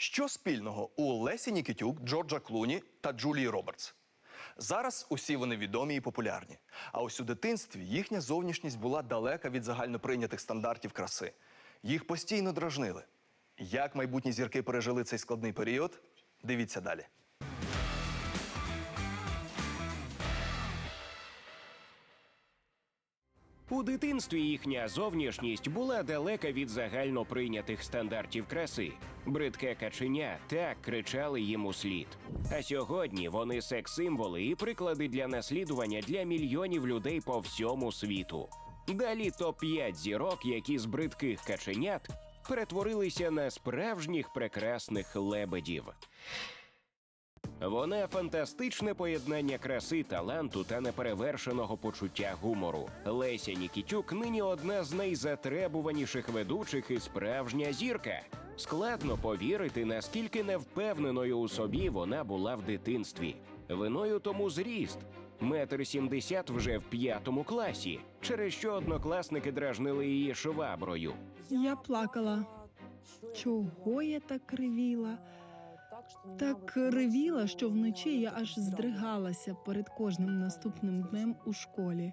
Що спільного у Лесі Нікітюк, Джорджа Клуні та Джулії Робертс? Зараз усі вони відомі і популярні. А ось у дитинстві їхня зовнішність була далека від загальноприйнятих стандартів краси. Їх постійно дражнили. Як майбутні зірки пережили цей складний період? Дивіться далі. У дитинстві їхня зовнішність була далека від загально прийнятих стандартів краси. Бридке каченя так кричали їм у слід. А сьогодні вони секс-символи і приклади для наслідування для мільйонів людей по всьому світу. Далі топ-5 зірок, які з бридких каченят перетворилися на справжніх прекрасних лебедів. Вона фантастичне поєднання краси, таланту та неперевершеного почуття гумору. Леся Нікітюк нині одна з найзатребуваніших ведучих і справжня зірка. Складно повірити, наскільки невпевненою у собі вона була в дитинстві. Виною тому зріст. Метр сімдесят вже в п'ятому класі, через що однокласники дражнили її шваброю. Я плакала. Чого я так кривіла? Так ревіла, що вночі я аж здригалася перед кожним наступним днем у школі.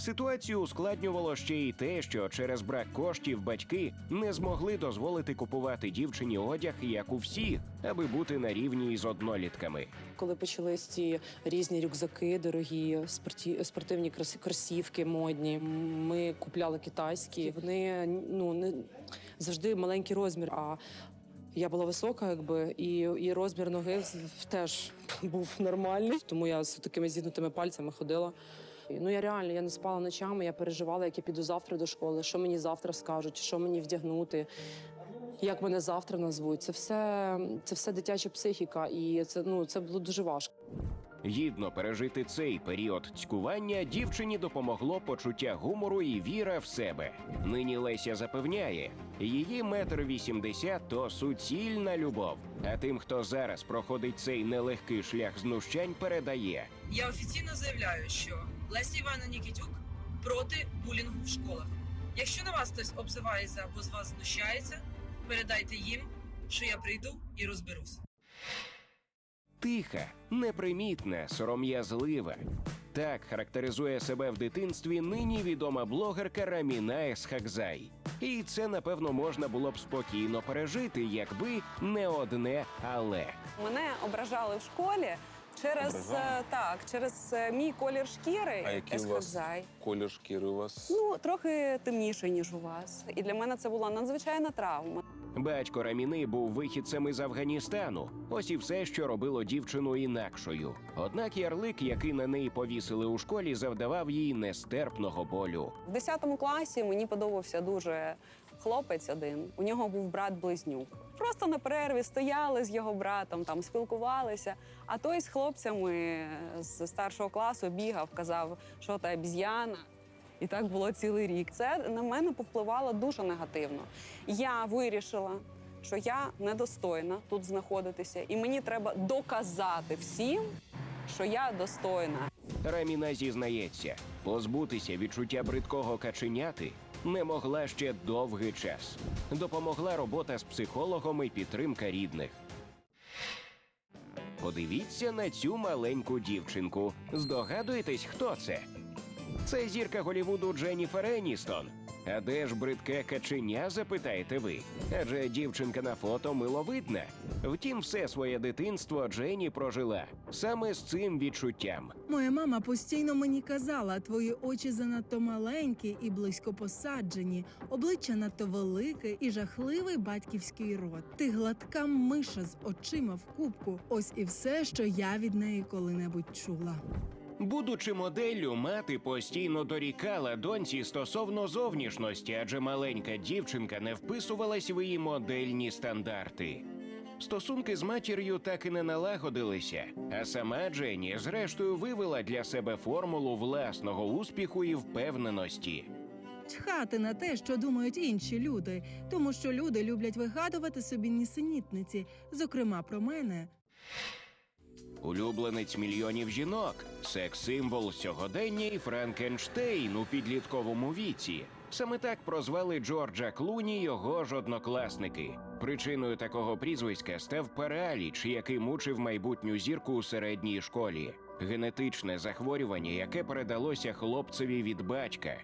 Ситуацію ускладнювало ще й те, що через брак коштів батьки не змогли дозволити купувати дівчині одяг, як у всіх, аби бути на рівні із однолітками. Коли почались ці різні рюкзаки, дорогі спорті, спортивні кросівки модні, ми купляли китайські. Вони ну не завжди маленький розмір. А я була висока, якби і, і розмір ноги теж був нормальний. Тому я з такими зігнутими пальцями ходила. Ну я реально я не спала ночами. Я переживала, як я піду завтра до школи, що мені завтра скажуть, що мені вдягнути. Як мене завтра назвуть, це все це все дитяча психіка, і це ну це було дуже важко. Гідно пережити цей період цькування дівчині допомогло почуття гумору і віра в себе. Нині Леся запевняє, її метр вісімдесят то суцільна любов. А тим, хто зараз проходить цей нелегкий шлях знущань, передає. Я офіційно заявляю, що Леся Івана Нікітюк проти булінгу в школах. Якщо на вас хтось обзивається або з вас знущається, передайте їм, що я прийду і розберусь. Тиха, непримітна, сором'язлива. Так характеризує себе в дитинстві нині відома блогерка Раміна Есхакзай. І це, напевно, можна було б спокійно пережити, якби не одне але. Мене ображали в школі через Ображали? е, так, через е, мій колір шкіри. А який у вас колір шкіри у вас? Ну трохи темніший ніж у вас. І для мене це була надзвичайна травма. Батько Раміни був вихідцем із Афганістану. Ось і все, що робило дівчину інакшою. Однак ярлик, який на неї повісили у школі, завдавав їй нестерпного болю. В 10 класі мені подобався дуже хлопець один. У нього був брат-близнюк. Просто на перерві стояли з його братом, там спілкувалися. А той з хлопцями з старшого класу бігав, казав, що та обіз'яна. І так було цілий рік. Це на мене повпливало дуже негативно. Я вирішила, що я недостойна тут знаходитися, і мені треба доказати всім, що я достойна. Раміна зізнається, позбутися відчуття бридкого каченяти не могла ще довгий час. Допомогла робота з психологом і підтримка рідних. Подивіться на цю маленьку дівчинку. Здогадуєтесь, хто це? Це зірка Голівуду Дженніфер Еністон. А де ж бридке каченя, запитаєте ви? Адже дівчинка на фото миловидна. Втім, все своє дитинство Дженні прожила саме з цим відчуттям. Моя мама постійно мені казала: твої очі занадто маленькі і близько посаджені, обличчя надто велике і жахливий батьківський рот. Ти гладка миша з очима в кубку. Ось і все, що я від неї коли-небудь чула. Будучи моделлю, мати постійно дорікала доньці стосовно зовнішності, адже маленька дівчинка не вписувалась в її модельні стандарти. Стосунки з матір'ю так і не налагодилися, а сама Дженні зрештою вивела для себе формулу власного успіху і впевненості. Чхати на те, що думають інші люди, тому що люди люблять вигадувати собі нісенітниці, зокрема про мене. Улюбленець мільйонів жінок, секс-символ сьогодення і Франкенштейн у підлітковому віці. Саме так прозвали Джорджа Клуні його ж однокласники. Причиною такого прізвиська став параліч, який мучив майбутню зірку у середній школі. Генетичне захворювання, яке передалося хлопцеві від батька.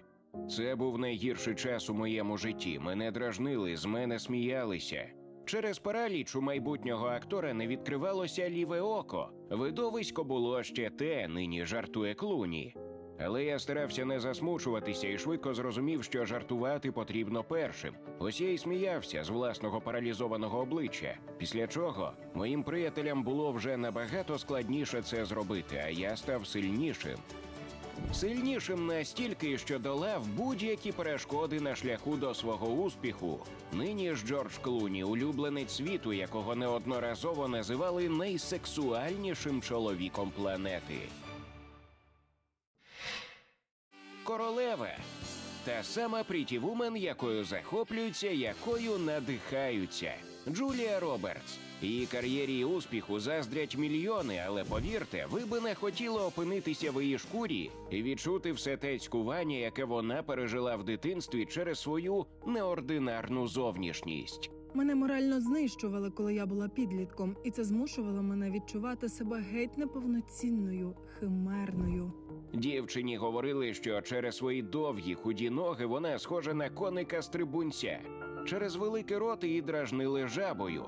Це був найгірший час у моєму житті. Мене дражнили, з мене сміялися. Через параліч у майбутнього актора не відкривалося ліве око. Видовисько було ще те, нині жартує клуні. Але я старався не засмучуватися і швидко зрозумів, що жартувати потрібно першим. Ось я й сміявся з власного паралізованого обличчя. Після чого моїм приятелям було вже набагато складніше це зробити, а я став сильнішим. Сильнішим настільки, що долав будь-які перешкоди на шляху до свого успіху. Нині ж Джордж Клуні, улюбленець світу, якого неодноразово називали найсексуальнішим чоловіком планети. Королева. Та сама Пріті Вумен, якою захоплюються, якою надихаються. Джулія Робертс. Її кар'єрі і успіху заздрять мільйони, але повірте, ви би не хотіли опинитися в її шкурі і відчути все те цькування, яке вона пережила в дитинстві через свою неординарну зовнішність. Мене морально знищували, коли я була підлітком, і це змушувало мене відчувати себе геть неповноцінною, химерною. Дівчині говорили, що через свої довгі худі ноги вона схожа на коника стрибунця. Через великий рот її дражнили жабою.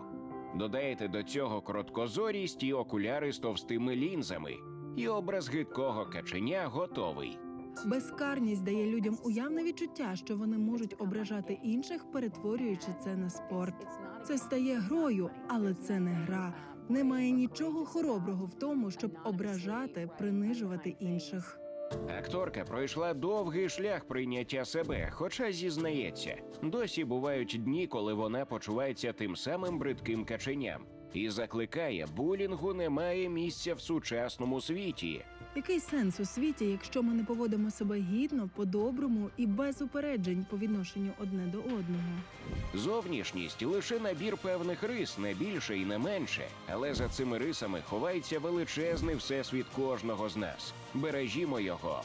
Додайте до цього короткозорість і окуляри з товстими лінзами, і образ гидкого каченя готовий. Безкарність дає людям уявне відчуття, що вони можуть ображати інших, перетворюючи це на спорт. Це стає грою, але це не гра. Немає нічого хороброго в тому, щоб ображати, принижувати інших. Акторка пройшла довгий шлях прийняття себе, хоча зізнається, досі бувають дні, коли вона почувається тим самим бридким каченям, і закликає, булінгу немає місця в сучасному світі. Який сенс у світі, якщо ми не поводимо себе гідно, по-доброму і без упереджень по відношенню одне до одного? Зовнішність лише набір певних рис, не більше і не менше. Але за цими рисами ховається величезний всесвіт кожного з нас. Бережімо його,